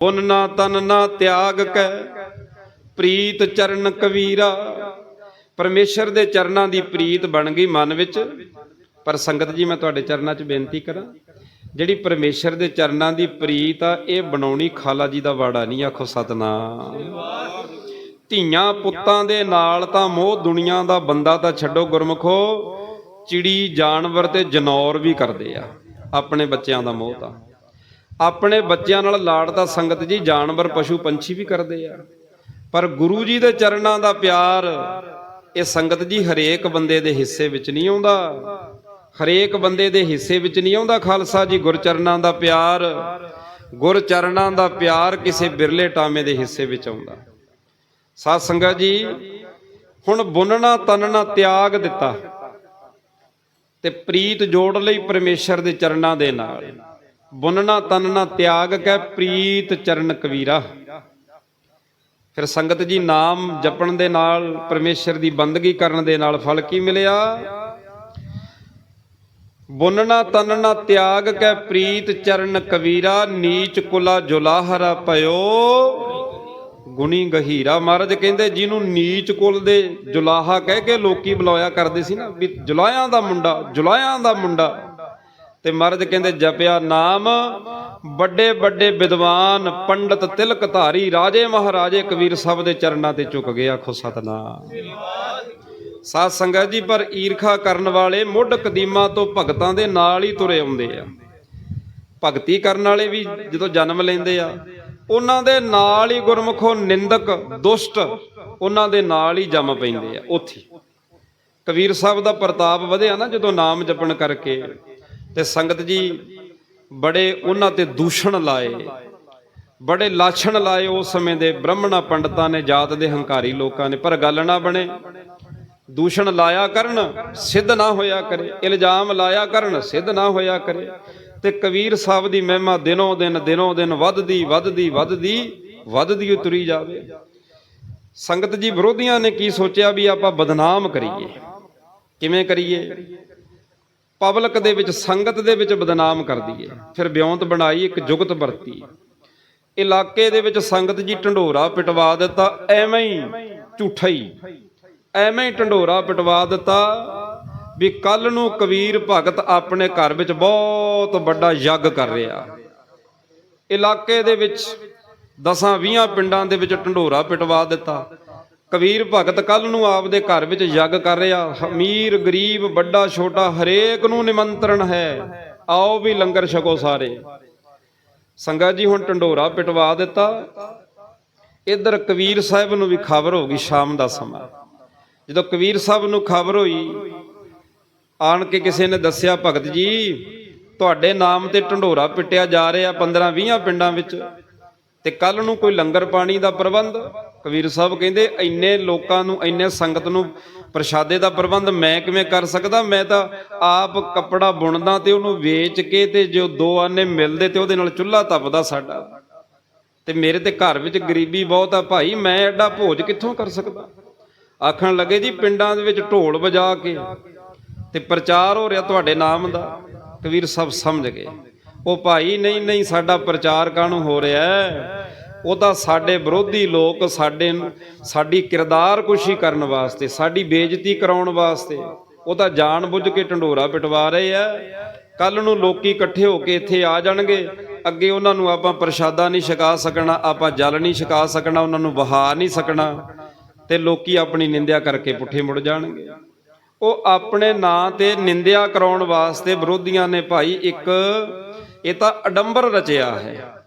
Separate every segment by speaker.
Speaker 1: ਪੁੰਨ ਨਾ ਤਨ ਨਾ ਤਿਆਗ ਕੈ। ਪ੍ਰੀਤ ਚਰਨ ਕਬੀਰਾ ਪਰਮੇਸ਼ਰ ਦੇ ਚਰਨਾਂ ਦੀ ਪ੍ਰੀਤ ਬਣ ਗਈ ਮਨ ਵਿੱਚ। ਪਰ ਸੰਗਤ ਜੀ, ਮੈਂ ਤੁਹਾਡੇ ਚਰਨਾਂ 'ਚ ਬੇਨਤੀ ਕਰਾਂ, ਜਿਹੜੀ ਪਰਮੇਸ਼ਰ ਦੇ ਚਰਨਾਂ ਦੀ ਪ੍ਰੀਤ ਆ, ਇਹ ਬਣਾਉਣੀ ਖਾਲਾ ਜੀ ਦਾ ਵਾੜਾ ਨਹੀਂ, ਆਖੋ ਸਤਨਾਮ। ਧੀਆਂ ਪੁੱਤਾਂ ਦੇ ਨਾਲ ਤਾਂ ਮੋਹ ਦੁਨੀਆ ਦਾ ਬੰਦਾ ਤਾਂ ਛੱਡੋ ਗੁਰਮਖੋ, ਚਿੜੀ ਜਾਨਵਰ ਤੇ ਜਨੌਰ ਵੀ ਕਰਦੇ ਆ, ਆਪਣੇ ਬੱਚਿਆਂ ਦਾ ਮੋਹ ਤਾਂ। ਆਪਣੇ ਬੱਚਿਆਂ ਨਾਲ ਲਾੜ ਤਾਂ ਸੰਗਤ ਜੀ, ਜਾਨਵਰ, ਪਸ਼ੂ, ਪੰਛੀ ਵੀ ਕਰਦੇ ਆ। ਪਰ ਗੁਰੂ ਜੀ ਦੇ ਚਰਨਾਂ ਦਾ ਪਿਆਰ ਇਹ ਸੰਗਤ ਜੀ ਹਰੇਕ ਬੰਦੇ ਦੇ ਹਿੱਸੇ ਵਿੱਚ ਨਹੀਂ ਆਉਂਦਾ। ਹਰੇਕ ਬੰਦੇ ਦੇ ਹਿੱਸੇ ਵਿੱਚ ਨਹੀਂ ਆਉਂਦਾ ਖਾਲਸਾ ਜੀ, ਗੁਰਚਰਨਾਂ ਦਾ ਪਿਆਰ। ਗੁਰਚਰਨਾਂ ਦਾ ਪਿਆਰ ਕਿਸੇ ਬਿਰਲੇ ਟਾਮੇ ਦੇ ਹਿੱਸੇ ਵਿੱਚ ਆਉਂਦਾ। ਸਾਧ ਸੰਗਤ ਜੀ, ਹੁਣ ਬੁੰਨਣਾ ਤਨਣਾ, ਤਿਆਗ ਦਿੱਤਾ ਤੇ ਪ੍ਰੀਤ ਜੋੜ ਲਈ ਪਰਮੇਸ਼ਰ ਦੇ ਚਰਨਾਂ ਦੇ ਨਾਲ। ਬੁੰਨਣਾ ਤਨਣਾ ਤਿਆਗ ਕੇ ਪ੍ਰੀਤ ਚਰਨ ਕਵੀਰਾ। ਫਿਰ ਸੰਗਤ ਜੀ ਨਾਮ ਜਪਣ ਦੇ ਨਾਲ, ਪਰਮੇਸ਼ਰ ਦੀ ਬੰਦਗੀ ਕਰਨ ਦੇ ਨਾਲ ਫਲ ਕੀ ਮਿਲਿਆ? ਬੁੰਨਣਾ ਤਨਣਾ ਤਿਆਗ ਕੇ ਪ੍ਰੀਤ ਚਰਨ ਕਵੀਰਾ, ਨੀਚ ਕੁਲਾ ਜੁਲਾਹਰਾ ਪਇਓ ਗੁਣੀ ਗਹੀਰਾ ਮਹਾਰਾਜ ਕਹਿੰਦੇ, ਜਿਹਨੂੰ ਨੀਚ ਕੁਲ ਦੇ ਜੁਲਾਹਾ ਕਹਿ ਕੇ ਲੋਕੀ ਬੁਲਾਇਆ ਕਰਦੇ ਸੀ ਨਾ, ਵੀ ਜੁਲਾਇਆਂ ਦਾ ਮੁੰਡਾ ਜੁਲਾਇਆਂ ਦਾ ਮੁੰਡਾ। ਤੇ ਮਹਾਰਾਜ ਕਹਿੰਦੇ ਜਪਿਆ ਨਾਮ, ਵੱਡੇ ਵੱਡੇ ਵਿਦਵਾਨ ਪੰਡਤ ਤਿਲਕ ਧਾਰੀ, ਰਾਜੇ ਮਹਾਰਾਜੇ ਕਬੀਰ ਸਭ ਦੇ ਚਰਨਾਂ ਤੇ ਝੁਕ ਗਏ ਆਖੋ ਸਤਨਾਮ। ਸਾਧ ਸੰਗਤ ਜੀ, ਪਰ ਈਰਖਾ ਕਰਨ ਵਾਲੇ ਮੁੱਢ ਕਦੀਮਾ ਤੋਂ ਭਗਤਾਂ ਦੇ ਨਾਲ ਹੀ ਤੁਰੇ ਆਉਂਦੇ ਆ। ਭਗਤੀ ਕਰਨ ਵਾਲੇ ਵੀ ਜਦੋਂ ਜਨਮ ਲੈਂਦੇ ਆ, ਉਹਨਾਂ ਦੇ ਨਾਲ ਹੀ ਗੁਰਮੁਖੋ ਨਿੰਦਕ, ਦੁਸ਼ਟ ਉਹਨਾਂ ਦੇ ਨਾਲ ਹੀ ਜੰਮ ਪੈਂਦੇ ਆ, ਉੱਥੇ। ਕਬੀਰ ਸਾਹਿਬ ਦਾ ਪ੍ਰਤਾਪ ਵਧਿਆ ਨਾ ਜਦੋਂ ਨਾਮ ਜਪਣ ਕਰਕੇ। ਤੇ ਸੰਗਤ ਜੀ ਬੜੇ ਉਹਨਾਂ ਤੇ ਦੂਸ਼ਣ ਲਾਏ, ਬੜੇ ਲਾਛਣ ਲਾਏ ਉਸ ਸਮੇਂ ਦੇ ਬ੍ਰਾਹਮਣਾ ਪੰਡਤਾਂ ਨੇ, ਜਾਤ ਦੇ ਹੰਕਾਰੀ ਲੋਕਾਂ ਨੇ। ਪਰ ਗੱਲ ਨਾ ਬਣੇ, ਦੂਸ਼ਣ ਲਾਇਆ ਕਰਨ, ਸਿੱਧ ਨਾ ਹੋਇਆ ਕਰੇ। ਇਲਜ਼ਾਮ ਲਾਇਆ ਕਰਨ, ਸਿੱਧ ਨਾ ਹੋਇਆ ਕਰੇ। ਤੇ ਕਬੀਰ ਸਾਹਿਬ ਦੀ ਮਹਿਮਾ ਦਿਨੋਂ ਦਿਨ ਦਿਨੋਂ ਦਿਨ ਵੱਧਦੀ ਵੱਧਦੀ ਵੱਧਦੀ ਵੱਧਦੀ ਤੁਰੀ ਜਾਵੇ। ਸੰਗਤ ਜੀ ਵਿਰੋਧੀਆਂ ਨੇ ਕੀ ਸੋਚਿਆ ਵੀ ਆਪਾਂ ਬਦਨਾਮ ਕਰੀਏ? ਕਿਵੇਂ ਕਰੀਏ? ਪਬਲਿਕ ਦੇ ਵਿੱਚ, ਸੰਗਤ ਦੇ ਵਿੱਚ ਬਦਨਾਮ ਕਰਦੀ ਹੈ ਫਿਰ ਬਿਉਂਤ ਬਣਾਈ, ਇੱਕ ਜੁਗਤ ਵਰਤੀ ਇਲਾਕੇ ਦੇ ਵਿੱਚ ਸੰਗਤ ਜੀ ਢੰਡੋਰਾ ਪਿਟਵਾ ਦਿੱਤਾ, ਐਵੇਂ ਹੀ ਝੂਠਾ ਹੀ। ਐਵੇਂ ਹੀ ਢੰਡੋਰਾ ਪਿਟਵਾ ਦਿੱਤਾ ਵੀ ਕੱਲ ਨੂੰ ਕਬੀਰ ਭਗਤ ਆਪਣੇ ਘਰ ਵਿੱਚ ਬਹੁਤ ਵੱਡਾ ਯੱਗ ਕਰ ਰਿਹਾ। ਇਲਾਕੇ ਦੇ ਵਿੱਚ 10 20 ਪਿੰਡਾਂ ਦੇ ਵਿੱਚ ਢੰਡੋਰਾ ਪਿਟਵਾ ਦਿੱਤਾ। ਕਬੀਰ ਭਗਤ ਕੱਲ ਨੂੰ ਆਪਦੇ ਘਰ ਵਿੱਚ ਯੱਗ ਕਰ ਰਿਹਾ। ਅਮੀਰ, ਗਰੀਬ, ਵੱਡਾ, ਛੋਟਾ, ਹਰੇਕ ਨੂੰ ਨਿਮੰਤਰਣ ਹੈ। ਆਓ ਵੀ ਲੰਗਰ ਛਕੋ ਸਾਰੇ। ਸੰਗਤ ਜੀ, ਹੁਣ ਢੰਡੋਰਾ ਪਿਟਵਾ ਦਿੱਤਾ। ਇੱਧਰ ਕਬੀਰ ਸਾਹਿਬ ਨੂੰ ਵੀ ਖਬਰ ਹੋ ਗਈ ਸ਼ਾਮ ਦਾ ਸਮਾਂ। ਜਦੋਂ ਕਬੀਰ ਸਾਹਿਬ ਨੂੰ ਖਬਰ ਹੋਈ, ਆਣ ਕੇ ਕਿਸੇ ਨੇ ਦੱਸਿਆ, ਭਗਤ ਜੀ, ਤੁਹਾਡੇ ਨਾਮ ਤੇ ਢੰਡੋਰਾ ਪਿੱਟਿਆ ਜਾ ਰਿਹਾ 15 20 ਪਿੰਡਾਂ ਵਿੱਚ ਤੇ ਕੱਲ ਨੂੰ ਕੋਈ ਲੰਗਰ ਪਾਣੀ ਦਾ ਪ੍ਰਬੰਧ ਕਬੀਰ ਸਾਹਿਬ ਕਹਿੰਦੇ, ਇੰਨੇ ਲੋਕਾਂ ਨੂੰ, ਇੰਨੇ ਸੰਗਤ ਨੂੰ ਪ੍ਰਸ਼ਾਦੇ ਦਾ ਪ੍ਰਬੰਧ ਮੈਂ ਕਿਵੇਂ ਕਰ ਸਕਦਾ? ਮੈਂ ਤਾਂ ਆਪ ਕੱਪੜਾ ਬੁਣਦਾ ਤੇ ਉਹਨੂੰ ਵੇਚ ਕੇ ਤੇ ਜੋ ਦੋ ਆਨੇ ਮਿਲਦੇ ਤੇ ਉਹਦੇ ਨਾਲ ਚੁੱਲ੍ਹਾ ਤਪਦਾ ਸਾਡਾ। ਤੇ ਮੇਰੇ ਤੇ ਘਰ ਵਿੱਚ ਗਰੀਬੀ ਬਹੁਤ ਆ ਭਾਈ, ਮੈਂ ਐਡਾ ਭੋਜ ਕਿੱਥੋਂ ਕਰ ਸਕਦਾ? ਆਖਣ ਲੱਗੇ, ਜੀ, ਪਿੰਡਾਂ ਦੇ ਵਿੱਚ ਢੋਲ ਵਜਾ ਕੇ ਤੇ ਪ੍ਰਚਾਰ ਹੋ ਰਿਹਾ ਤੁਹਾਡੇ ਨਾਮ ਦਾ। ਕਬੀਰ ਸਾਹਿਬ ਸਮਝ ਗਏ। ਉਹ ਭਾਈ, ਨਹੀਂ ਨਹੀਂ, ਸਾਡਾ ਪ੍ਰਚਾਰ ਕਾਹਨੂੰ ਹੋ ਰਿਹਾ ਹੈ ਉਹ ਤਾਂ ਸਾਡੇ ਵਿਰੋਧੀ ਲੋਕ ਸਾਡੇ ਸਾਡੀ ਕਿਰਦਾਰ ਕੁਸ਼ੀ ਕਰਨ ਵਾਸਤੇ, ਸਾਡੀ ਬੇਇੱਜ਼ਤੀ ਕਰਾਉਣ ਵਾਸਤੇ, ਉਹ ਤਾਂ ਜਾਣ ਬੁੱਝ ਕੇ ਢੰਡੋਰਾ ਪਿਟਵਾ ਰਹੇ ਆ। ਕੱਲ ਨੂੰ ਲੋਕੀ ਇਕੱਠੇ ਹੋ ਕੇ ਇੱਥੇ ਆ ਜਾਣਗੇ। ਅੱਗੇ ਉਹਨਾਂ ਨੂੰ ਆਪਾਂ ਪ੍ਰਸ਼ਾਦਾ ਨਹੀਂ ਛਕਾ ਸਕਣਾ, ਆਪਾਂ ਜਲ ਨਹੀਂ ਛਕਾ ਸਕਣਾ, ਉਹਨਾਂ ਨੂੰ ਵਹਾ ਨਹੀਂ ਸਕਣਾ ਤੇ ਲੋਕੀ ਆਪਣੀ ਨਿੰਦਿਆ ਕਰਕੇ ਪੁੱਠੇ ਮੁੜ ਜਾਣਗੇ। ਉਹ ਆਪਣੇ ਨਾਂ ਤੇ ਨਿੰਦਿਆ ਕਰਾਉਣ ਵਾਸਤੇ ਵਿਰੋਧੀਆਂ ਨੇ ਭਾਈ ਇੱਕ, ਇਹ ਤਾਂ ਅਡੰਬਰ ਰਚਿਆ ਹੈ।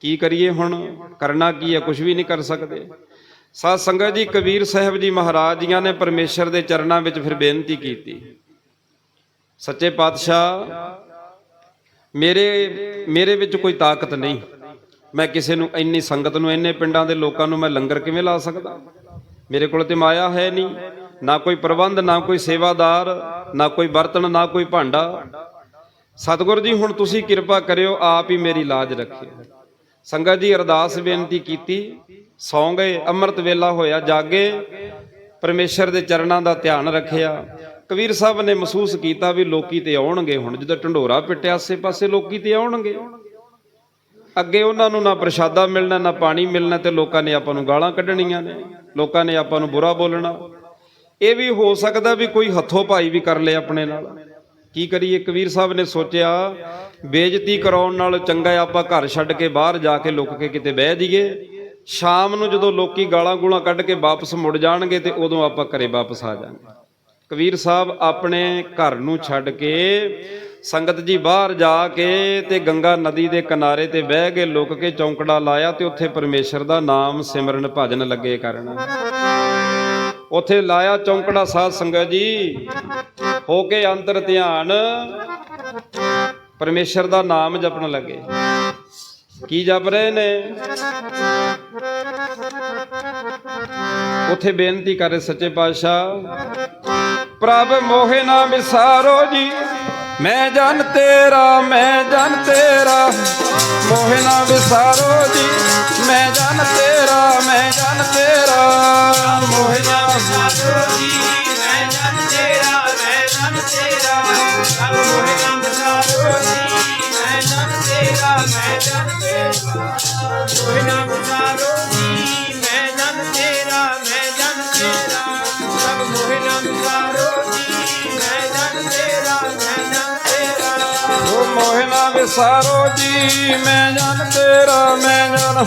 Speaker 1: ਕੀ ਕਰੀਏ ਹੁਣ? ਕਰਨਾ ਕੀ ਹੈ? ਕੁਝ ਵੀ ਨਹੀਂ ਕਰ ਸਕਦੇ। ਸਾਧ ਸੰਗਤ ਜੀ, ਕਬੀਰ ਸਾਹਿਬ ਜੀ ਮਹਾਰਾਜ ਜੀਆਂ ਨੇ ਪਰਮੇਸ਼ਰ ਦੇ ਚਰਨਾਂ ਵਿੱਚ ਫਿਰ ਬੇਨਤੀ ਕੀਤੀ। ਸੱਚੇ ਪਾਤਸ਼ਾਹ, ਮੇਰੇ ਮੇਰੇ ਵਿੱਚ ਕੋਈ ਤਾਕਤ ਨਹੀਂ। ਮੈਂ ਕਿਸੇ ਨੂੰ ਇੰਨੀ ਸੰਗਤ ਨੂੰ, ਇੰਨੇ ਪਿੰਡਾਂ ਦੇ ਲੋਕਾਂ ਨੂੰ ਮੈਂ ਲੰਗਰ ਕਿਵੇਂ ਲਾ ਸਕਦਾ? ਮੇਰੇ ਕੋਲ ਤੇ ਮਾਇਆ ਹੈ ਨਹੀਂ। ਨਾ ਕੋਈ ਪ੍ਰਬੰਧ, ਨਾ ਕੋਈ ਸੇਵਾਦਾਰ, ਨਾ ਕੋਈ ਬਰਤਨ ਨਾ ਕੋਈ ਭਾਂਡਾ। ਸਤਿਗੁਰ ਜੀ, ਹੁਣ ਤੁਸੀਂ ਕਿਰਪਾ ਕਰਿਓ, ਆਪ ਹੀ ਮੇਰੀ ਲਾਜ ਰੱਖਿਓ। ਸੰਗਤ ਜੀ ਅਰਦਾਸ ਬੇਨਤੀ ਕੀਤੀ, ਸੌਂ ਗਏ, ਅੰਮ੍ਰਿਤ ਵੇਲਾ ਹੋਇਆ, ਜਾਗੇ, ਪਰਮੇਸ਼ਰ ਦੇ ਚਰਨਾਂ ਦਾ ਧਿਆਨ ਰੱਖਿਆ। ਕਬੀਰ ਸਾਹਿਬ ਨੇ ਮਹਿਸੂਸ ਕੀਤਾ ਵੀ ਲੋਕੀ ਤੇ ਆਉਣਗੇ ਹੁਣ, ਜਦੋਂ ਢੰਡੋਰਾ ਪਿੱਟਿਆ ਆਸੇ ਪਾਸੇ ਲੋਕੀ ਤੇ ਆਉਣਗੇ। ਅੱਗੇ ਉਹਨਾਂ ਨੂੰ ਨਾ ਪ੍ਰਸ਼ਾਦਾ ਮਿਲਣਾ, ਨਾ ਪਾਣੀ ਮਿਲਣਾ ਤੇ ਲੋਕਾਂ ਨੇ ਆਪਾਂ ਨੂੰ ਗਾਲਾਂ ਕੱਢਣੀਆਂ ਨੇ, ਲੋਕਾਂ ਨੇ ਆਪਾਂ ਨੂੰ ਬੁਰਾ ਬੋਲਣਾ। ਇਹ ਵੀ ਹੋ ਸਕਦਾ ਵੀ ਕੋਈ ਹੱਥੋਂ ਭਾਈ ਵੀ ਕਰ ਲੇ ਆਪਣੇ ਨਾਲ। ਕੀ ਕਰੀਏ? ਕਬੀਰ ਸਾਹਿਬ ਨੇ ਸੋਚਿਆ, ਬੇਇੱਜ਼ਤੀ ਕਰਾਉਣ ਨਾਲ ਚੰਗਾ ਆਪਾਂ ਘਰ ਛੱਡ ਕੇ ਬਾਹਰ ਜਾ ਕੇ ਲੁੱਕ ਕੇ ਕਿਤੇ ਬਹਿ ਜਾਈਏ। ਸ਼ਾਮ ਨੂੰ ਜਦੋਂ ਲੋਕੀ ਗਾਲਾਂ ਗੂਲਾਂ ਕੱਢ ਕੇ ਵਾਪਸ ਮੁੜ ਜਾਣਗੇ ਤੇ ਉਦੋਂ ਆਪਾਂ ਘਰੇ ਵਾਪਸ ਆ ਜਾਵਾਂਗੇ ਕਬੀਰ ਸਾਹਿਬ, ਆਪਣੇ ਘਰ ਨੂੰ ਛੱਡ ਕੇ ਸੰਗਤ ਜੀ ਬਾਹਰ ਜਾ ਕੇ ਤੇ ਗੰਗਾ ਨਦੀ ਦੇ ਕਿਨਾਰੇ ਤੇ ਬਹਿ ਕੇ ਲੁਕ ਕੇ ਚੌਂਕੜਾ ਲਾਇਆ ਤੇ ਉੱਥੇ ਪਰਮੇਸ਼ਰ ਦਾ ਨਾਮ ਸਿਮਰਨ ਭਜਨ ਲੱਗੇ ਕਰਨ। ਉੱਥੇ ਲਾਇਆ ਚੌਂਕੜਾ ਸਾਧ ਸੰਗਤ ਜੀ। ਹੋ ਕੇ ਅੰਦਰ ਧਿਆਨ। ਪਰਮੇਸ਼ਰ ਦਾ ਨਾਮ ਜਪਣ ਲੱਗੇ। ਕੀ ਜਪ ਰਹੇ ਨੇ? ਉਥੇ ਬੇਨਤੀ ਕਰੇ ਸੱਚੇ ਪਾਤਸ਼ਾਹ। ਪ੍ਰਭ ਮੋਹਿ ਨਾ ਵਿਸਾਰੋ ਜੀ। ਮੈਂ ਜਨ ਤੇਰਾ, ਮੈਂ ਜਨ ਤੇਰਾ। ਮੋਹਿ ਨਾ ਵਿਸਾਰੋ ਨਾ ਵਿਸਾਰੋ ਜੀ
Speaker 2: ਮੈਂ ਜਨ ਤੇਰਾ ਮੈਂ ਜਨ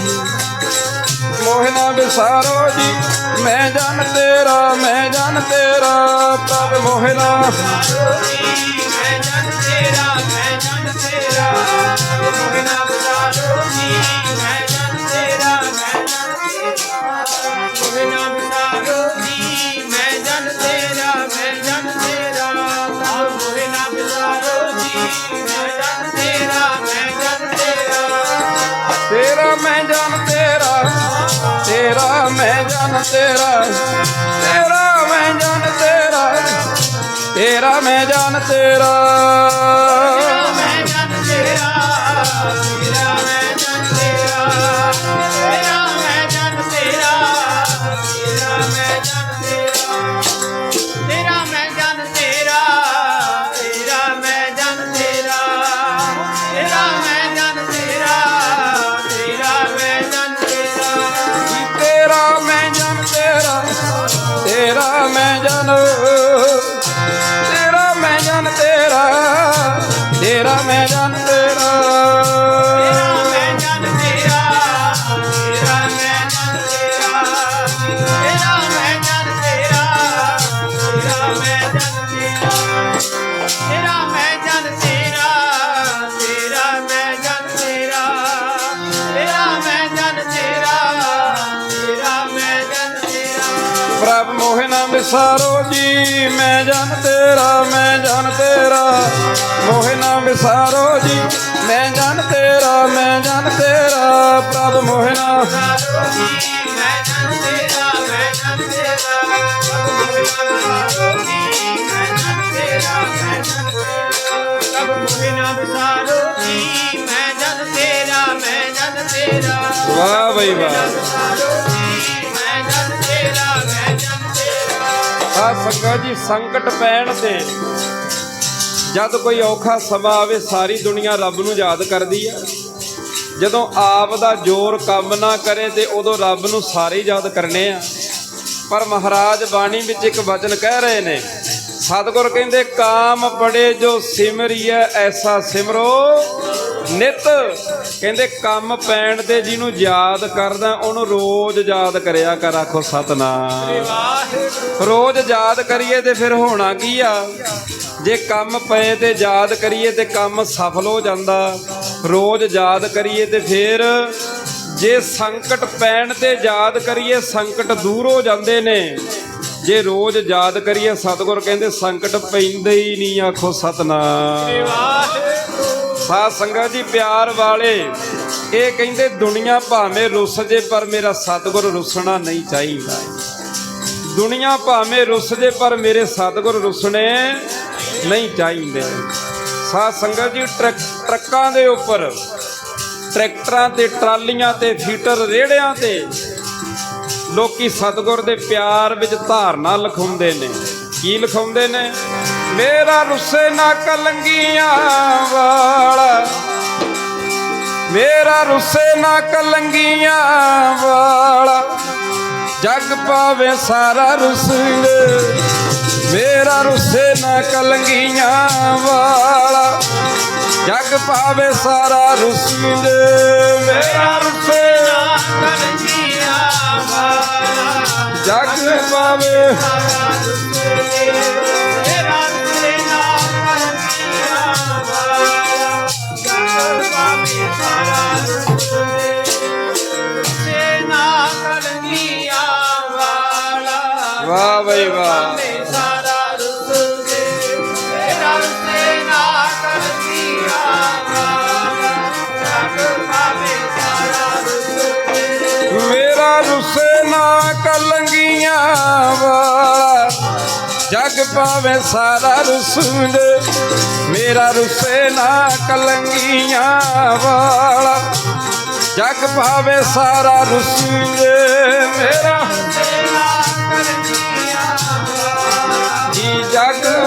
Speaker 2: ਮੋਹਿਨਾ ਵਿਸਾਰੋ ਜੀ, ਮੈਂ ਜਨ ਤੇਰਾ, ਮੈਂ ਜਨ ਤੇਰਾ,
Speaker 1: ਪ੍ਰਭ ਮੋਹਿਨਾ।
Speaker 2: ਮੈਂ ਜਨ ਤੇਰਾ, ਮੈਂ ਜਨ ਤੇਰਾ ਮੋਹਿਨਾ ਤੇਰਾ ਤੇਰਾ ਮੈਂ ਜਾਣ ਤੇਰਾ ਤੇਰਾ ਮੈਂ ਜਾਣ ਤੇਰਾ। ਮੈਂ ਜਨ ਤੇਰਾ।
Speaker 1: ਤੇਰਾ ਮੈਂ ਜਨ ਤੇਰਾ। ਤੇਰਾ ਮੈਂ ਜਨ ਤੇਰਾ। ਤੇਰਾ ਮੈਂ ਜਨ ਤੇਰਾ। ਤੇਰਾ ਮੈਂ ਜਨ ਤੇਰਾ।
Speaker 2: ਤੇਰਾ ਮੈਂ ਜਨ ਤੇਰਾ। ਤੇਰਾ ਮੈਂ ਜਨ ਤੇਰਾ। ਤੇਰਾ ਮੈਂ ਜਨ ਤੇਰਾ। ਤੇਰਾ ਮੈਂ ਜਨ ਤੇਰਾ।
Speaker 1: ਪ੍ਰਭ ਮੋਹਿ ਨਾ ਵਿਸਾਰੋ ਜੀ। ਮੈਂ ਜਨ ਤੇਰਾ ਮੈਂ ਜਨ ਤੇਰਾ। ਮੋਹਿ ਨਾ ਵਿਸਾਰੋ ਜੀ ਮੈਂ ਜਨ ਤੇਰਾ ਮੈਂ ਜਨ ਤੇਰਾ। ਪ੍ਰਭ ਮੋਹਿ ਨਾ
Speaker 2: ਮੈਂ ਜਨ ਜਨ ਮੋਹਿ ਵਿਸਾਰੋ ਜੀ ਜਨ ਜਨ ਤੇਰਾ।
Speaker 1: ਵਾਹ ਬਈ ਵਾਹ। ਆ ਸੰਗਤ ਜੀ, ਸੰਕਟ ਪੈਣ ਤੇ ਜਦ ਕੋਈ ਔਖਾ ਸਮਾਂ ਆਵੇ, ਸਾਰੀ ਦੁਨੀਆ ਰੱਬ ਨੂੰ ਯਾਦ ਕਰਦੀ ਆ। ਜਦੋਂ ਆਪ ਦਾ ਜ਼ੋਰ ਕੰਮ ਨਾ ਕਰੇ ਤੇ ਉਦੋਂ ਰੱਬ ਨੂੰ ਸਾਰੇ ਯਾਦ ਕਰਨੇ ਆ। ਪਰ ਮਹਾਰਾਜ ਬਾਣੀ ਵਿੱਚ ਇੱਕ ਵਚਨ ਕਹਿ ਰਹੇ ਨੇ, ਸਤਿਗੁਰ ਕਹਿੰਦੇ, ਕਾਮ ਪੜੇ ਜੋ ਸਿਮਰੀਐ, ਐਸਾ ਸਿਮਰੋ ਨਿਤ ਕਹਿੰਦੇ ਕੰਮ ਪੈਣ ਤੇ ਜਿਹਨੂੰ ਯਾਦ ਕਰਦਾ, ਉਹਨੂੰ ਰੋਜ਼ ਯਾਦ ਕਰਿਆ ਕਰ, ਆਖੋ ਸਤਨਾਮ। ਰੋਜ਼ ਯਾਦ ਕਰੀਏ ਤੇ ਫਿਰ ਹੋਣਾ ਕੀ ਆ? ਜੇ ਕੰਮ ਪਏ ਤੇ ਯਾਦ ਕਰੀਏ ਤੇ ਕੰਮ ਸਫਲ ਹੋ ਜਾਂਦਾ। ਰੋਜ਼ ਯਾਦ ਕਰੀਏ ਤੇ ਫਿਰ ਜੇ ਸੰਕਟ ਪੈਣ ਤੇ ਯਾਦ ਕਰੀਏ, ਸੰਕਟ ਦੂਰ ਹੋ ਜਾਂਦੇ ਨੇ। ਜੇ ਰੋਜ਼ ਯਾਦ ਕਰੀਏ, ਸਤਿਗੁਰ ਕਹਿੰਦੇ ਸੰਕਟ ਪੈਂਦੇ ਹੀ ਨਹੀਂ, ਆਖੋ ਸਤਨਾਮ। ਸਾਧ ਸੰਗਤ ਜੀ, ਪਿਆਰ ਵਾਲੇ, ਇਹ ਕਹਿੰਦੇ ਦੁਨੀਆ ਭਾਵੇਂ ਰੁੱਸ ਜੇ, ਪਰ ਮੇਰਾ ਸਤਿਗੁਰ ਰੁੱਸਣਾ ਨਹੀਂ ਚਾਹੀਦਾ। ਦੁਨੀਆ ਭਾਵੇਂ ਰੁੱਸ ਜੇ, ਪਰ ਮੇਰੇ ਸਤਿਗੁਰ ਰੁੱਸਣੇ ਨਹੀਂ ਚਾਹੀਦੇ। ਸਾਧ ਸੰਗਤ ਜੀ, ਟਰੱਕ- ਟਰੱਕਾਂ ਦੇ ਉੱਪਰ, ਟਰੈਕਟਰਾਂ ਤੇ, ਟਰਾਲੀਆਂ ਤੇ, ਫੀਟਰ ਰੇੜਿਆਂ ਤੇ, ਲੋਕੀ ਸਤਿਗੁਰ ਦੇ ਪਿਆਰ ਵਿੱਚ ਧਾਰਨਾ ਲਿਖਾਉਂਦੇ ਨੇ। ਕੀ ਲਿਖਾਉਂਦੇ ਨੇ? ਮੇਰਾ ਰੁੱਸੇ ਨਾ ਕਲੰਗੀਆਂ ਵਾਲਾ। ਮੇਰਾ ਰੁੱਸੇ ਨਾ ਕਲੰਗੀਆਂ ਵਾਲਾ। ਜਗ ਪਾਵੇ ਸਾਰਾ ਰੁੱਸੇ ਮੇਰਾ ਰੁੱਸੇ ਨਾ ਕਲੰਗੀਆਂ ਵਾਲਾ। ਜਗ ਪਾਵੇ ਸਾਰਾ ਰੁੱਸੇ ਮੇਰਾ ਰੁੱਸੇ
Speaker 2: ਨਾ ਕਲੰਗੀਆਂ ਵਾਲਾ।
Speaker 1: ਜਗ ਪਾਵੇ
Speaker 2: ਮੇਰਾ
Speaker 1: ਬਈ ਵਾਹ।
Speaker 2: ਪਾਵੇ ਸਾਰਾ ਰੁੱਸੇ ਮੇਰਾ ਰੁੱਸੇ ਨਾ ਕਲੰਗੀਆਂ ਵਾਲਾ ਜਗ ਪਾਵੇ ਸਾਰਾ ਰੁੱਸੇ
Speaker 1: ਮੇਰਾ ਰੁੱਸੇ ਨਾ ਕਲੰਗੀਆਂ ਵਾਲਾ ਜਗ ਪਾਵੇ ਸਾਰਾ ਰਸੂਲ ਮੇਰਾ ਰੁੱਸੇ ਨਾ ਕਲੰਗੀਆਂ ਵਾਲਾ ਜਗ ਪਾਵੇ ਸਾਰਾ ਰਸੂਲ ਮੇਰਾ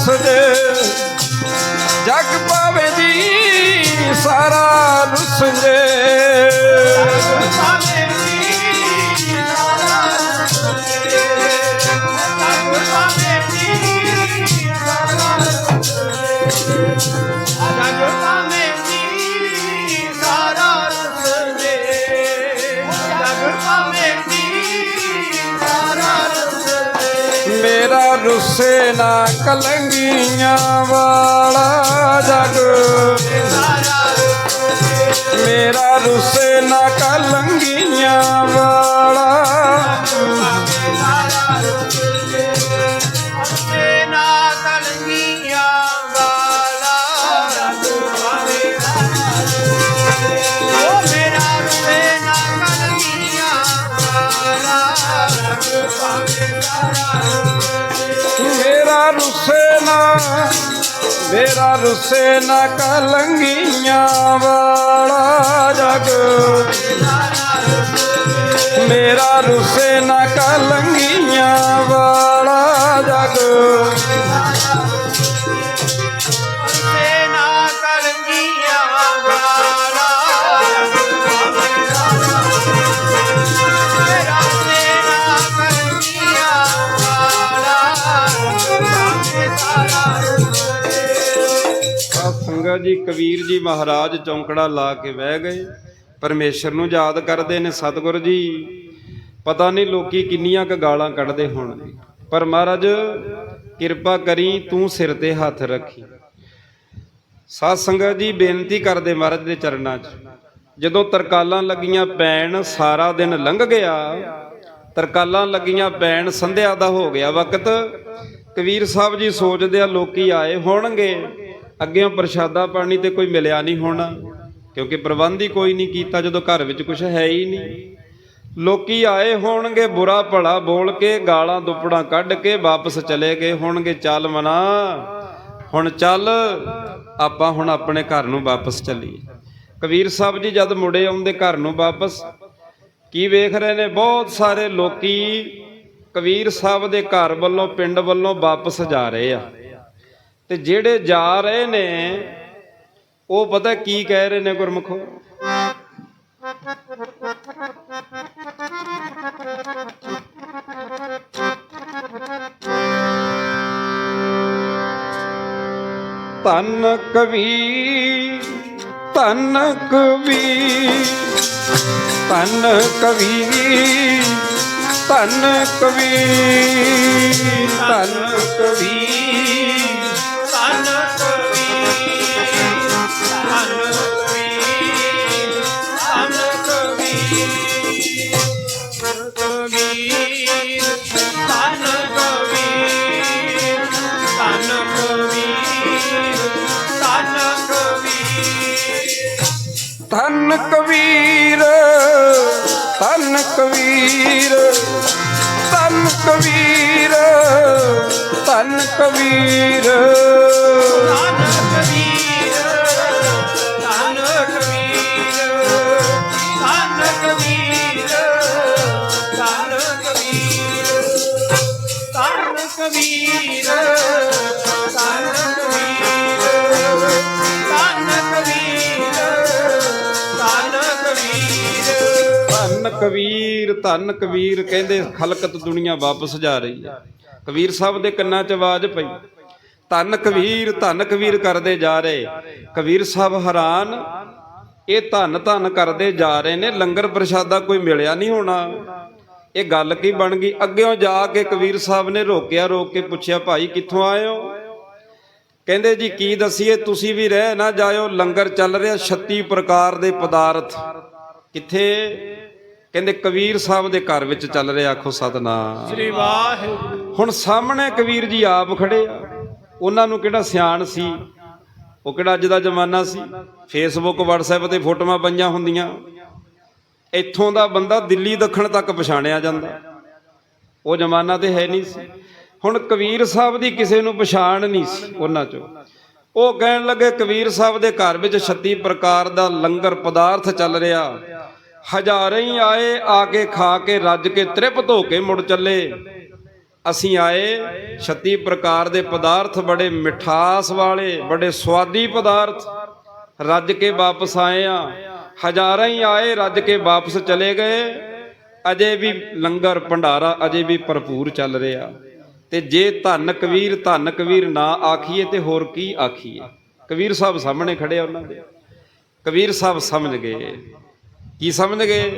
Speaker 1: ਸਾਰਾ ਜਗ ਪਾਵੇ ਦੀ ਸਾਰਾ ਰੁੱਸ ਰੁੱਸੇ ਨਾ ਕਲੰਗੀਆਂ ਵਾਲਾ ਜਗ। ਮੇਰਾ ਰੁੱਸੇ ਨਾ ਕਲੰਗੀਆਂ ਵਾਲਾ ਰੁੱਸੇ ਨਾ ਮੇਰਾ ਰੁੱਸੇ ਨਾ ਕਲੰਗੀਆਂ ਵਾਲਾ ਜਗ। ਮੇਰਾ ਰੁੱਸੇ ਨਾ ਕਲੰਗੀਆਂ ਵਾਲਾ ਜਗ। ਜੀ, ਕਬੀਰ ਜੀ ਮਹਾਰਾਜ ਚੌਂਕੜਾ ਲਾ ਕੇ ਬਹਿ ਗਏ। ਪਰਮੇਸ਼ਰ ਨੂੰ ਯਾਦ ਕਰਦੇ ਨੇ ਸਤਿਗੁਰ ਜੀ। ਪਤਾ ਨਹੀਂ ਲੋਕੀ ਕਿੰਨੀਆਂ ਕ ਗਾਲਾਂ ਕੱਢਦੇ ਹੋਣਗੇ। ਪਰ ਮਹਾਰਾਜ, ਕਿਰਪਾ ਕਰੀ, ਤੂੰ ਸਿਰ ਤੇ ਹੱਥ ਰੱਖੀ। ਸਾਧ ਸੰਗਤ ਜੀ, ਬੇਨਤੀ ਕਰਦੇ ਮਹਾਰਾਜ ਦੇ ਚਰਨਾਂ 'ਚ। ਜਦੋਂ ਤਰਕਾਲਾਂ ਲੱਗੀਆਂ ਪੈਣ, ਸਾਰਾ ਦਿਨ ਲੰਘ ਗਿਆ। ਤਰਕਾਲਾਂ ਲੱਗੀਆਂ ਪੈਣ, ਸੰਧਿਆ ਦਾ ਹੋ ਗਿਆ ਵਕਤ। ਕਬੀਰ ਸਾਹਿਬ ਜੀ ਸੋਚਦੇ ਆ, ਲੋਕੀ ਆਏ ਹੋਣਗੇ। ਅੱਗੇੋਂ ਪ੍ਰਸ਼ਾਦਾ ਪਾਣੀ ਤੇ ਕੋਈ ਮਿਲਿਆ ਨਹੀਂ ਹੋਣਾ, ਕਿਉਂਕਿ ਪ੍ਰਬੰਧ ਹੀ ਕੋਈ ਨਹੀਂ ਕੀਤਾ, ਜਦੋਂ ਘਰ ਵਿੱਚ ਕੁਝ ਹੈ ਹੀ ਨਹੀਂ। ਲੋਕੀ ਆਏ ਹੋਣਗੇ ਬੁਰਾ ਭਲਾ ਬੋਲ ਕੇ, ਗਾਲਾਂ ਦੁੱਪੜਾਂ ਕੱਢ ਕੇ ਵਾਪਸ ਚਲੇ ਗਏ ਹੋਣਗੇ, ਚੱਲ ਮਨਾ। ਹੁਣ ਚੱਲ, ਆਪਾਂ ਹੁਣ ਆਪਣੇ ਘਰ ਨੂੰ ਵਾਪਸ ਚੱਲੀਏ। ਕਬੀਰ ਸਾਹਿਬ ਜੀ ਜਦ ਮੁੜੇ ਆਉਂਦੇ ਘਰ ਨੂੰ ਵਾਪਸ, ਕੀ ਵੇਖ ਰਹੇ ਨੇ? ਬਹੁਤ ਸਾਰੇ ਲੋਕੀ ਕਬੀਰ ਸਾਹਿਬ ਦੇ ਘਰ ਵੱਲੋਂ, ਪਿੰਡ ਵੱਲੋਂ ਵਾਪਸ ਜਾ ਰਹੇ ਆ। ਤੇ ਜਿਹੜੇ ਜਾ ਰਹੇ ਨੇ, ਉਹ ਪਤਾ ਕੀ ਕਹਿ ਰਹੇ ਨੇ ਗੁਰਮਖੋ? ਧੰਨ ਕਵੀ ਧੰਨ ਕਵੀ ਧੰਨ ਕਵੀ ਧੰਨ ਕਵੀ
Speaker 2: ਕਬੀਰ। ਕਬੀਰ ਤਨ ਕਬੀਰ ਧੰਨ ਕਬੀਰ
Speaker 1: ਕਹਿੰਦੇ ਖਲਕਤ ਦੁਨੀਆ ਵਾਪਸ ਜਾ ਰਹੀ ਹੈ। ਕਬੀਰ ਸਾਹਿਬ ਦੇ ਕੰਨਾਂ 'ਚ ਆਵਾਜ਼ ਪਈ। ਧੰਨ ਕਬੀਰ ਧੰਨ ਕਬੀਰ ਕਰਦੇ ਜਾ ਰਹੇ। ਕਬੀਰ ਸਾਹਿਬ ਹੈਰਾਨ, ਇਹ ਧੰਨ ਧੰਨ ਕਰਦੇ ਜਾ ਰਹੇ ਨੇ। ਲੰਗਰ ਪ੍ਰਸ਼ਾਦਾ ਕੋਈ ਮਿਲਿਆ ਨਹੀਂ ਹੋਣਾ। ਇਹ ਗੱਲ ਕੀ ਬਣ ਗਈ? ਅੱਗਿਓਂ ਜਾ ਕੇ ਕਬੀਰ ਸਾਹਿਬ ਨੇ ਰੋਕਿਆ, ਰੋਕ ਕੇ ਪੁੱਛਿਆ, ਭਾਈ, ਕਿੱਥੋਂ ਆਏ ਹੋ? ਕਹਿੰਦੇ, ਜੀ, ਕੀ ਦਸੀਏ? ਤੁਸੀਂ ਵੀ ਰਹਿ ਨਾ ਜਾਇਓ। ਲੰਗਰ ਚੱਲ ਰਿਹਾ। 36 ਪ੍ਰਕਾਰ ਦੇ ਪਦਾਰਥ। ਕਿੱਥੇ? ਕਹਿੰਦੇ ਕਬੀਰ ਸਾਹਿਬ ਦੇ ਘਰ ਵਿੱਚ ਚੱਲ ਰਿਹਾ ਆਖੋ ਸਤਨਾਮ।
Speaker 2: ਸ੍ਰੀ ਵਾਹਿਗੁਰੂ।
Speaker 1: ਹੁਣ ਸਾਹਮਣੇ ਕਬੀਰ ਜੀ ਆਪ ਖੜੇ ਆ। ਉਹਨਾਂ ਨੂੰ ਕਿਹੜਾ ਸਿਆਣ ਸੀ? ਉਹ ਕਿਹੜਾ ਅੱਜ ਦਾ ਜ਼ਮਾਨਾ ਸੀ? ਫੇਸਬੁੱਕ WhatsApp ਤੇ ਫੋਟੋਆਂ ਪਈਆਂ ਹੁੰਦੀਆਂ। ਇੱਥੋਂ ਦਾ ਬੰਦਾ ਦਿੱਲੀ ਦੱਖਣ ਤੱਕ ਪਛਾਣਿਆ ਜਾਂਦਾ। ਉਹ ਜ਼ਮਾਨਾ ਤੇ ਹੈ ਨਹੀਂ ਸੀ। ਹੁਣ ਕਬੀਰ ਸਾਹਿਬ ਦੀ ਕਿਸੇ ਨੂੰ ਪਛਾਣ ਨਹੀਂ ਸੀ ਉਹਨਾਂ ਚੋਂ। ਉਹ ਕਹਿਣ ਲੱਗੇ ਕਬੀਰ ਸਾਹਿਬ ਦੇ ਘਰ ਵਿੱਚ 36 ਪ੍ਰਕਾਰ ਦਾ ਲੰਗਰ ਪਦਾਰਥ ਚੱਲ ਰਿਹਾ। ਹਜ਼ਾਰੇ ਹੀ ਆਏ ਆ ਕੇ ਖਾ ਕੇ ਰੱਜ ਕੇ ਤ੍ਰਿਪਤ ਹੋ ਕੇ ਮੁੜ ਚੱਲੇ। ਅਸੀਂ ਆਏ 36 ਪ੍ਰਕਾਰ ਦੇ ਪਦਾਰਥ, ਬੜੇ ਮਿਠਾਸ ਵਾਲੇ, ਬੜੇ ਸਵਾਦੀ ਪਦਾਰਥ। ਰੱਜ ਕੇ ਵਾਪਸ ਆਏ ਆ। ਹਜ਼ਾਰਾਂ ਹੀ ਆਏ, ਰੱਜ ਕੇ ਵਾਪਸ ਚਲੇ ਗਏ। ਅਜੇ ਵੀ ਲੰਗਰ, ਭੰਡਾਰਾ ਅਜੇ ਵੀ ਭਰਪੂਰ ਚੱਲ ਰਿਹਾ। ਤੇ ਜੇ ਧੰਨ ਕਬੀਰ ਧੰਨ ਕਬੀਰ ਨਾ ਆਖੀਏ ਤੇ ਹੋਰ ਕੀ ਆਖੀਏ? ਕਬੀਰ ਸਾਹਿਬ ਸਾਹਮਣੇ ਖੜੇ ਉਹਨਾਂ ਦੇ। ਕਬੀਰ ਸਾਹਿਬ ਸਮਝ ਗਏ। ਕੀ ਸਮਝ ਗਏ?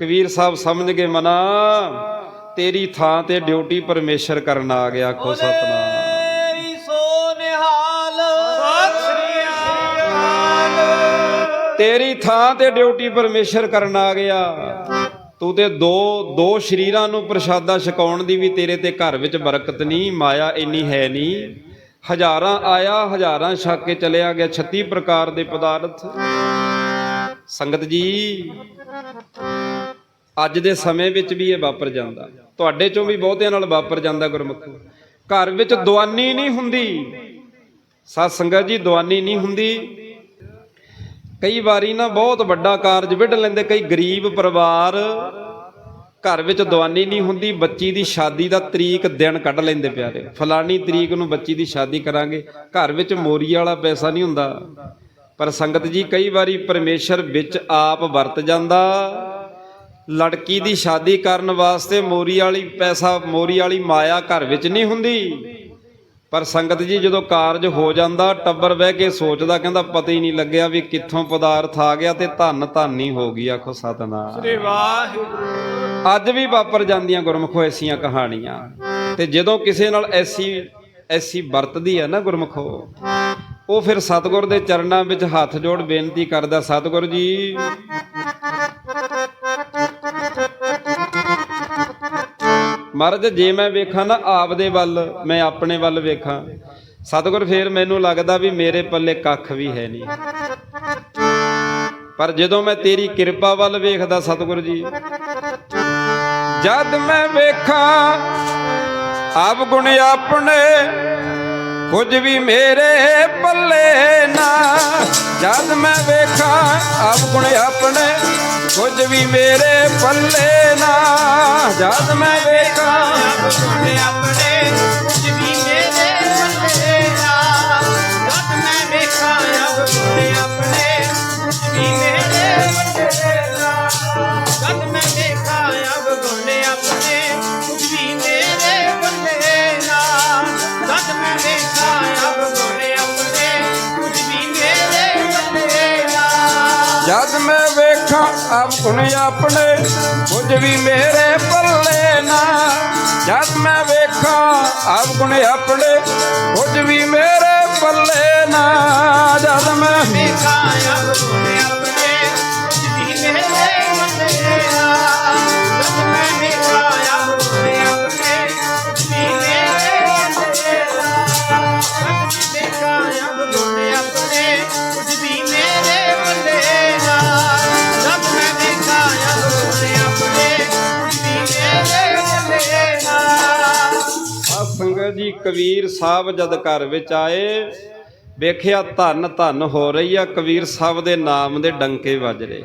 Speaker 1: ਕਬੀਰ ਸਾਹਿਬ ਸਮਝ ਗਏ ਮਨਾ। ਤੇਰੀ ਥਾਂ ਤੇ ਡਿਊਟੀ ਪਰਮੇਸ਼ਰ ਕਰਨ ਆ ਗਿਆ ਆਖੋ ਸਤਨਾਮ।
Speaker 2: ਤੇਰੀ
Speaker 1: ਥਾਂ ਤੇ ਡਿਊਟੀ ਪਰਮੇਸ਼ਰ ਕਰਨ ਆ ਗਿਆ। ਤੂੰ ਤੇ ਦੋ ਦੋ ਸ਼ਰੀਰਾਂ ਨੂੰ ਪ੍ਰਸ਼ਾਦਾ ਛਕਾਉਣ ਦੀ ਵੀ ਤੇਰੇ ਤੇ ਘਰ ਵਿੱਚ ਬਰਕਤ ਨਹੀਂ ਮਾਇਆ ਇੰਨੀ ਹੈ ਨਹੀਂ। ਹਜ਼ਾਰਾਂ ਆਇਆ ਹਜ਼ਾਰਾਂ ਛਕ ਕੇ ਚਲਿਆ ਗਿਆ 36 ਪ੍ਰਕਾਰ ਦੇ ਪਦਾਰਥ। ਸੰਗਤ ਜੀ, ਅੱਜ ਦੇ ਸਮੇਂ ਵਿੱਚ ਵੀ ਇਹ ਵਾਪਰ ਜਾਂਦਾ। ਤੁਹਾਡੇ ਚੋਂ ਵੀ ਬਹੁਤਿਆਂ ਨਾਲ ਵਾਪਰ ਜਾਂਦਾ ਗੁਰਮੁਖੋ। ਘਰ ਵਿੱਚ ਦੁਆਨੀ ਨਹੀਂ ਹੁੰਦੀ। ਸਤ ਸੰਗਤ ਜੀ ਦੁਆਨੀ ਨਹੀਂ ਹੁੰਦੀ। ਕਈ ਵਾਰੀ ਨਾ ਬਹੁਤ ਵੱਡਾ ਕਾਰਜ ਵਿੱਢ ਲੈਂਦੇ, ਕਈ ਗਰੀਬ ਪਰਿਵਾਰ ਘਰ ਵਿੱਚ ਦਵਾਨੀ ਨਹੀਂ ਹੁੰਦੀ, ਬੱਚੀ ਦੀ ਸ਼ਾਦੀ ਦਾ ਤਰੀਕ ਦਿਨ ਕੱਢ ਲੈਂਦੇ ਪਿਆਰੇ। ਫਲਾਨੀ ਤਰੀਕ ਨੂੰ ਬੱਚੀ ਦੀ ਸ਼ਾਦੀ ਕਰਾਂਗੇ। ਘਰ ਵਿੱਚ ਮੋਰੀ ਵਾਲਾ ਪੈਸਾ ਨਹੀਂ ਹੁੰਦਾ। ਪਰ ਸੰਗਤ ਜੀ ਕਈ ਵਾਰੀ ਪਰਮੇਸ਼ਰ ਵਿੱਚ ਆਪ ਵਰਤ ਜਾਂਦਾ। ਲੜਕੀ ਦੀ ਸ਼ਾਦੀ ਕਰਨ ਵਾਸਤੇ ਮੋਰੀ ਵਾਲੀ ਪੈਸਾ ਮੋਰੀ ਵਾਲੀ ਮਾਇਆ ਘਰ ਵਿੱਚ ਨਹੀਂ ਹੁੰਦੀ। ਪਰ ਸੰਗਤ ਜੀ ਜਦੋਂ ਕਾਰਜ ਹੋ ਜਾਂਦਾ ਟੱਬਰ ਬਹਿ ਕੇ ਸੋਚਦਾ ਕਹਿੰਦਾ ਪਤਾ ਹੀ ਨਹੀਂ ਲੱਗਿਆ ਵੀ ਕਿੱਥੋਂ ਪਦਾਰਥ ਆ ਗਿਆ ਤੇ ਧੰਨ ਧਾਨੀ ਹੋ ਗਈ ਆਖੋ ਸਤਨਾਮ।
Speaker 2: ਸ੍ਰੀ ਵਾਹਿਗੁਰੂ।
Speaker 1: ਅੱਜ ਵੀ ਵਾਪਰ ਜਾਂਦੀਆਂ ਗੁਰਮਖੋ ਐਸੀਆਂ ਕਹਾਣੀਆਂ। ਤੇ ਜਦੋਂ ਕਿਸੇ ਨਾਲ ਐਸੀ ਐਸੀ ਵਰਤਦੀ ਹੈ ਨਾ ਗੁਰਮਖੋ ਉਹ ਫਿਰ ਸਤਿਗੁਰ ਦੇ ਚਰਨਾਂ ਵਿੱਚ ਹੱਥ ਜੋੜ ਬੇਨਤੀ ਕਰਦਾ, ਸਤਿਗੁਰ ਜੀ, ਮਹਾਰਾਜ, ਜੇ ਮੈਂ ਵੇਖਾਂ ਨਾ ਆਪ ਦੇ ਵੱਲ, ਮੈਂ ਆਪਣੇ ਵੱਲ ਵੇਖਾਂ। ਸਤਿਗੁਰ ਫੇਰ ਮੈਨੂੰ ਲੱਗਦਾ ਵੀ ਮੇਰੇ ਪੱਲੇ ਕੱਖ ਵੀ ਹੈ ਨਹੀਂ। ਪਰ ਜਦੋਂ ਮੈਂ ਤੇਰੀ ਕਿਰਪਾ ਵੱਲ ਵੇਖਦਾ, ਸਤਿਗੁਰ ਜੀ, ਜਦ ਮੈਂ ਵੇਖਾਂ ਆਪ ਗੁਣ ਆਪਣੇ ਕੁਝ ਵੀ ਮੇਰੇ ਪੱਲੇ ਨਾ। ਜਦ ਮੈਂ ਵੇਖਾਂ, ਆਪ ਆਪਣੇ ਕੁਝ ਵੀ ਮੇਰੇ ਪੱਲੇ ਨਾ। ਜਦ ਮੈਂ ਵੇਖਾਂ
Speaker 2: ਗੁਣ ਆਪਣੇ ਕੁਝ ਵੀ ਮੇਰੇ ਪੱਲੇ ਨਾ। ਜਦ ਮੈਂ ਵੇਖਾਂ ਅਬ ਆਪਣੇ ਜਦ ਮੈਂ ਵੇਖਾਂ
Speaker 1: ਆਪ ਆਪਣੇ ਕੁਝ ਵੀ ਮੇਰੇ ਪੱਲੇ ਨਾ। ਜਦ ਮੈਂ ਵੇਖਾਂ ਆਪ ਆਪਣੇ ਕੁਝ ਵੀ ਮੇਰੇ ਪੱਲੇ ਨਾ। ਜਦ ਮੈਂ
Speaker 2: ਵੇਖਾਂ ਅਬ ਆਪਣੇ ਕੁਝ ਵੀ ਮੇਰੇ ਪੱਲੇ ਨਾ। ਜਦ ਮੈਂ ਵੇਖਾਂ
Speaker 1: ਕਬੀਰ ਸਾਹਿਬ ਜਦ ਘਰ ਵਿੱਚ ਆਏ, ਵੇਖਿਆ ਧੰਨ ਧੰਨ ਹੋ ਰਹੀ ਆ, ਕਬੀਰ ਸਾਹਿਬ ਦੇ ਨਾਮ ਦੇ ਡੰਕੇ ਵੱਜ ਰਹੇ।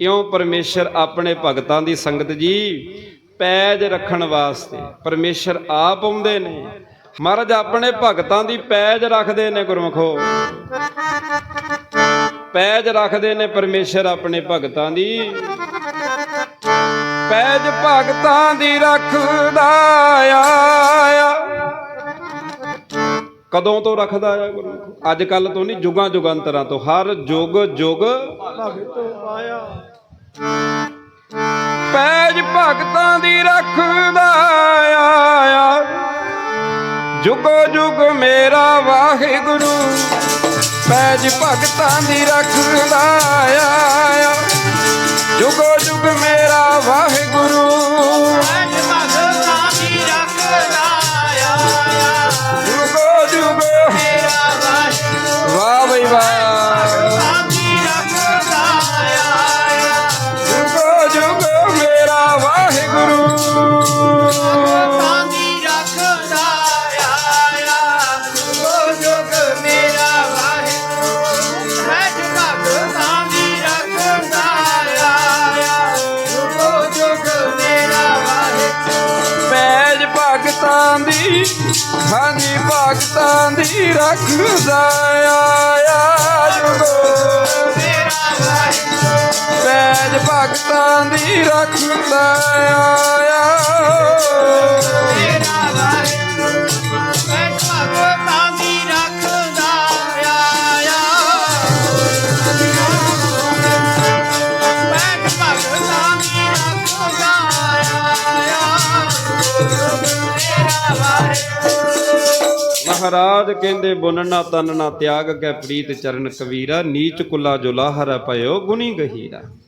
Speaker 1: ਇਉਂ ਪਰਮੇਸ਼ਰ ਆਪਣੇ ਭਗਤਾਂ ਦੀ ਸੰਗਤ ਜੀ ਪੈਜ ਰੱਖਣ ਵਾਸਤੇ? ਪਰਮੇਸ਼ਰ ਆਪ ਆਉਂਦੇ ਨੇ। ਮਹਾਰਾਜ ਆਪਣੇ ਭਗਤਾਂ ਦੀ ਪੈਜ ਰੱਖਦੇ ਨੇ ਗੁਰਮਖੋ। ਪੈਜ ਰੱਖਦੇ ਨੇ ਪਰਮੇਸ਼ਰ ਆਪਣੇ ਭਗਤਾਂ ਦੀ। ਪੈਜ ਭਗਤਾਂ ਦੀ ਰੱਖਦਾ ਆਇਆ। ਕਦੋਂ ਤੋਂ ਰੱਖਦਾ ਆ ਗੁਰੂ? ਅੱਜ ਕੱਲ ਤੋਂ ਨਹੀਂ, ਜੁਗਾਂ ਜੁਗਾਂਤਰਾਂ ਤੋਂ। ਹਰ ਜੁਗ ਜੁਗ ਪੈਜ ਭਗਤਾਂ ਦੀ ਰੱਖਦਾ ਆਇਆ। ਜੁਗੋ ਜੁਗ ਮੇਰਾ ਵਾਹਿਗੁਰੂ, ਪੈਜ ਭਗਤਾਂ ਦੀ ਰੱਖਦਾ ਆਇਆ। ਜੁਗੋ ਜੁਗ ਮੇਰਾ ਵਾਹਿਗੁਰੂ
Speaker 2: ਦੀ
Speaker 1: ਹਾਂਜੀ ਭਗਤਾਂ ਦੀ ਰੱਖਦਾ ਆਇਆ ਜੁਗੋ। ਪੈਜ ਭਗਤਾਂ ਦੀ ਰੱਖਦਾ ਆਇਆ। ਮਹਾਰਾਜ ਕਹਿੰਦੇ ਬੁਨਣਾ ਤਨਣਾ ਤਿਆਗ ਕੈ ਪ੍ਰੀਤ ਚਰਨ ਕਬੀਰਾ ਨੀਚ ਕੁਲਾ ਜੁਲਾਹਰ ਪਇਓ ਗੁਣੀ ਗਹੀਰਾ।